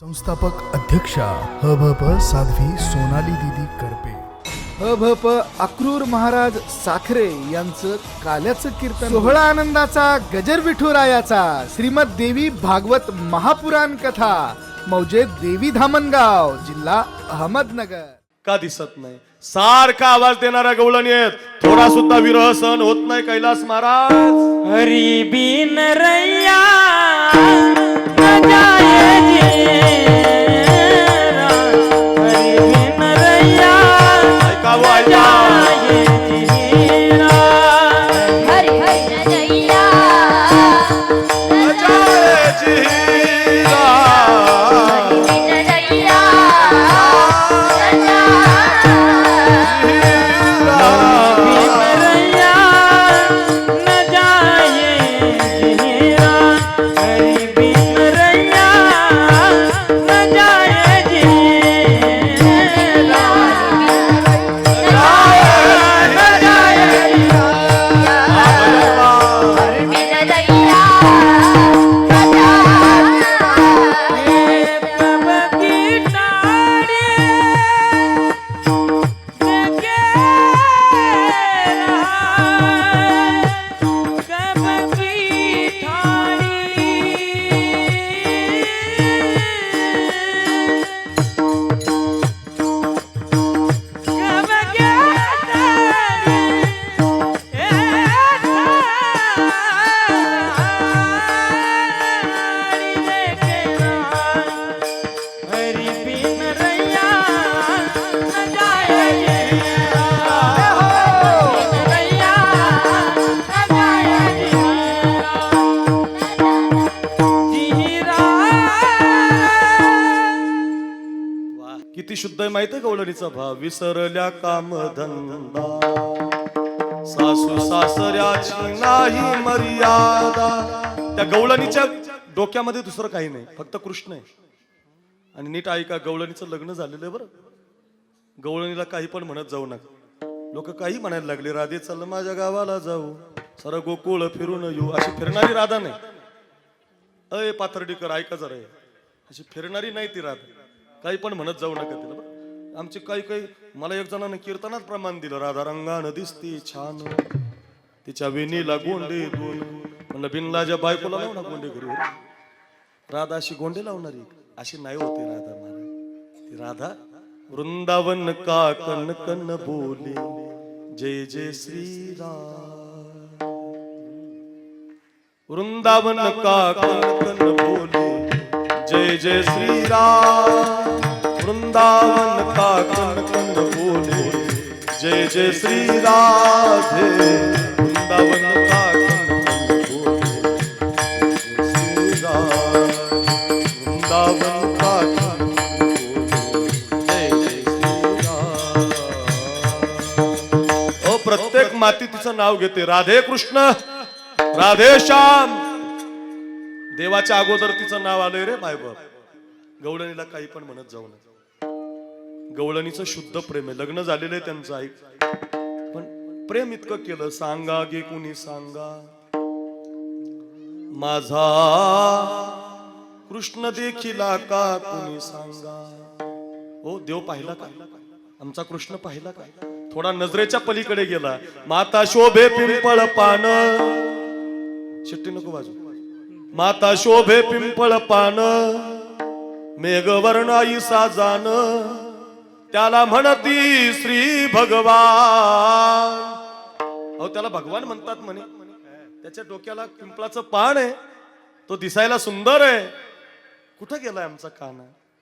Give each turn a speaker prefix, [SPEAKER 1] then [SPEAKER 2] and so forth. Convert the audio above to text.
[SPEAKER 1] संस्थापक अध्यक्षा हभप साध्वी सोनाली दिदी करपे. हभप अक्रूर महाराज साखरे यांचं काल्याचं कीर्तन. सोहळा आनंदाचा गजर विठुरायाचा श्रीमद देवी भागवत महापुराण कथा मौजे देवी धामणगाव जिल्हा अहमदनगर.
[SPEAKER 2] का दिसत नाही? सारखा आवाज देणाऱ्या गवळणी आहेत. थोडा सुद्धा विरह सहन होत नाही कैलास महाराज.
[SPEAKER 3] हरी बिन रैया
[SPEAKER 2] किती शुद्ध आहे माहितीये गवळणीचा भाव? विसरल्या कामधंदा. सासू सासऱ्याची नाही मर्यादा. त्या गवळणीच्या डोक्यामध्ये दुसरं काही नाही फक्त कृष्ण आहे. आणि नीट ऐका गवळणीचं लग्न झालेलं आहे बरं. गवळणीला काही पण म्हणत जाऊ नका. लोक काही म्हणायला लागले राधे चल माझ्या गावाला जाऊ. सर गोकुळ फिरून येऊ. अशी फिरणारी राधा नाही. अय पाथर्डीकर ऐका जरा अशी फिरणारी नाही ती राधा. काही पण म्हणत जाऊ नका तिला बरं. आमचे काही काही मला एक जणांनी कीर्तनात प्रमाण दिलं राधा रंगानं दिसती छान. तिच्या वेणीला गोंडे दोन. म्हणलं बिनलाच्या बायकोला लावू ना गोंडे घरी. राधा अशी गोंडे लावणारी अशी नाही होती राधा मला ती राधा वृंदावन का कन कन बोले? जय जय श्री राम वृंदावन का कन कन बोले? जय जय श्री राम वृंदावन का कन बोले जय जय श्री राधे वृंदावन का प्रत्येक माती तिचं नाव घेते राधे कृष्ण. राधे श्याम. देवाच्या अगोदर तिचं नाव आलंय रे मायबाप गवळणीला काही पण म्हणत जाऊ नये गवळणीचं शुद्ध प्रेम आहे. लग्न झालेलं आहे त्यांचं ऐक पण प्रेम इतकं केलं सांगा गे कुणी सांगा? माझा कृष्ण देखिला का कुणी सांगा? हो देव पाहिला का? आमचा कृष्ण पाहिला का? थोडा नजरेच्या पलीकडे गेला. माता शोभे पिंपळ पान. शिट्टी नको बाजू माता शोभे पिंपळ पान. मेघवर्ण आई साजान त्याला म्हणती श्री भगवान. अहो त्याला भगवान म्हणतात म्हणे. त्याच्या डोक्याला पिंपळाचं पान आहे. तो दिसायला सुंदर आहे. कुठं गेलाय आमचा काना?